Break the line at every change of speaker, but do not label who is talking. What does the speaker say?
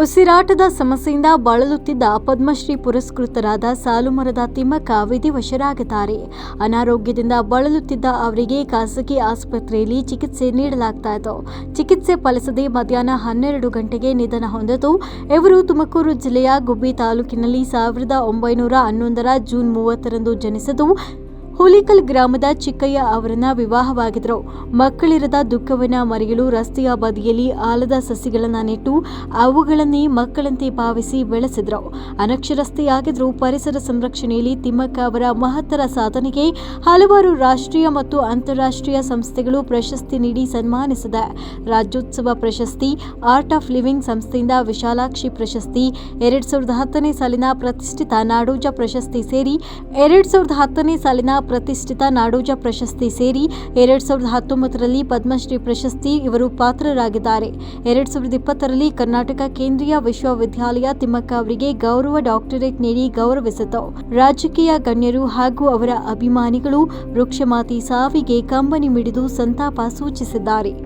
ಉಸಿರಾಟದ ಸಮಸ್ಯೆಯಿಂದ ಬಳಲುತ್ತಿದ್ದ ಪದ್ಮಶ್ರೀ ಪುರಸ್ಕೃತರಾದ ಸಾಲುಮರದ ತಿಮ್ಮಕ್ಕ ವಿಧಿವಶರಾಗಿದ್ದಾರೆ. ಅನಾರೋಗ್ಯದಿಂದ ಬಳಲುತ್ತಿದ್ದ ಅವರಿಗೆ ಖಾಸಗಿ ಆಸ್ಪತ್ರೆಯಲ್ಲಿ ಚಿಕಿತ್ಸೆ ನೀಡಲಾಗ್ತಾ ಇತ್ತು. ಚಿಕಿತ್ಸೆ ಫಲಿಸದೆ ಮಧ್ಯಾಹ್ನ ಹನ್ನೆರಡು ಗಂಟೆಗೆ ನಿಧನ ಹೊಂದಿತು ಇವರು ತುಮಕೂರು ಜಿಲ್ಲೆಯ ಗುಬ್ಬಿ ತಾಲೂಕಿನಲ್ಲಿ ಸಾವಿರದ ಒಂಬೈನೂರ ಹನ್ನೊಂದರ ಜೂನ್ ಮೂವತ್ತರಂದು ಜನಿಸಿದ್ದು ಹುಲಿಕಲ್ ಗ್ರಾಮದ ಚಿಕ್ಕಯ್ಯ ಅವರನ್ನ ವಿವಾಹವಾಗಿದ್ರು. ಮಕ್ಕಳಿರದ ದುಃಖವನ್ನ ಮರೆಯಲು ರಸ್ತೆಯ ಬದಿಯಲ್ಲಿ ಆಲದ ಸಸಿಗಳನ್ನ ನೆಟ್ಟು ಅವುಗಳನ್ನೇ ಮಕ್ಕಳಂತೆ ಭಾವಿಸಿ ಬೆಳೆಸಿದ್ರು. ಅನಕ್ಷರಸ್ಥೆಯಾಗಿದ್ರು ಪರಿಸರ ಸಂರಕ್ಷಣೆಯಲ್ಲಿ ತಿಮ್ಮಕ್ಕ ಅವರ ಮಹತ್ತರ ಸಾಧನೆಗೆ ಹಲವಾರು ರಾಷ್ಟ್ರೀಯ ಮತ್ತು ಅಂತಾರಾಷ್ಟ್ರೀಯ ಸಂಸ್ಥೆಗಳು ಪ್ರಶಸ್ತಿ ನೀಡಿ ಸನ್ಮಾನಿಸಿದೆ. ರಾಜ್ಯೋತ್ಸವ ಪ್ರಶಸ್ತಿ ಆರ್ಟ್ ಆಫ್ ಲಿವಿಂಗ್ ಸಂಸ್ಥೆಯಿಂದ ವಿಶಾಲಾಕ್ಷಿ ಪ್ರಶಸ್ತಿ, ಎರಡ್ ಸಾವಿರದ ಹತ್ತನೇ ಸಾಲಿನ ಪ್ರತಿಷ್ಠಿತ ನಾಡೋಜ ಪ್ರಶಸ್ತಿ ಸೇರಿ ಎರಡ್ ಸಾವಿರದ ಹತ್ತನೇ ಸಾಲಿನ ಪ್ರತಿಷ್ಠಿತ ನಾಡೋಜ ಪ್ರಶಸ್ತಿ ಸೇರಿ ಎರಡ್ ಸಾವಿರದ ಹತ್ತೊಂಬತ್ತರಲ್ಲಿ ಪದ್ಮಶ್ರೀ ಪ್ರಶಸ್ತಿ ಇವರು ಪಾತ್ರರಾಗಿದ್ದಾರೆ. ಎರಡ್ ಸಾವಿರದ ಇಪ್ಪತ್ತರಲ್ಲಿ ಕರ್ನಾಟಕ ಕೇಂದ್ರೀಯ ವಿಶ್ವವಿದ್ಯಾಲಯ ತಿಮ್ಮಕ್ಕ ಅವರಿಗೆ ಗೌರವ ಡಾಕ್ಟರೇಟ್ ನೀಡಿ ಗೌರವಿಸಿತು. ರಾಜಕೀಯ ಗಣ್ಯರು ಹಾಗೂ ಅವರ ಅಭಿಮಾನಿಗಳು ವೃಕ್ಷಮಾತಿ ಸಾವಿಗೆ ಕಂಬನಿ ಮಿಡಿದು ಸಂತಾಪ ಸೂಚಿಸಿದ್ದಾರೆ.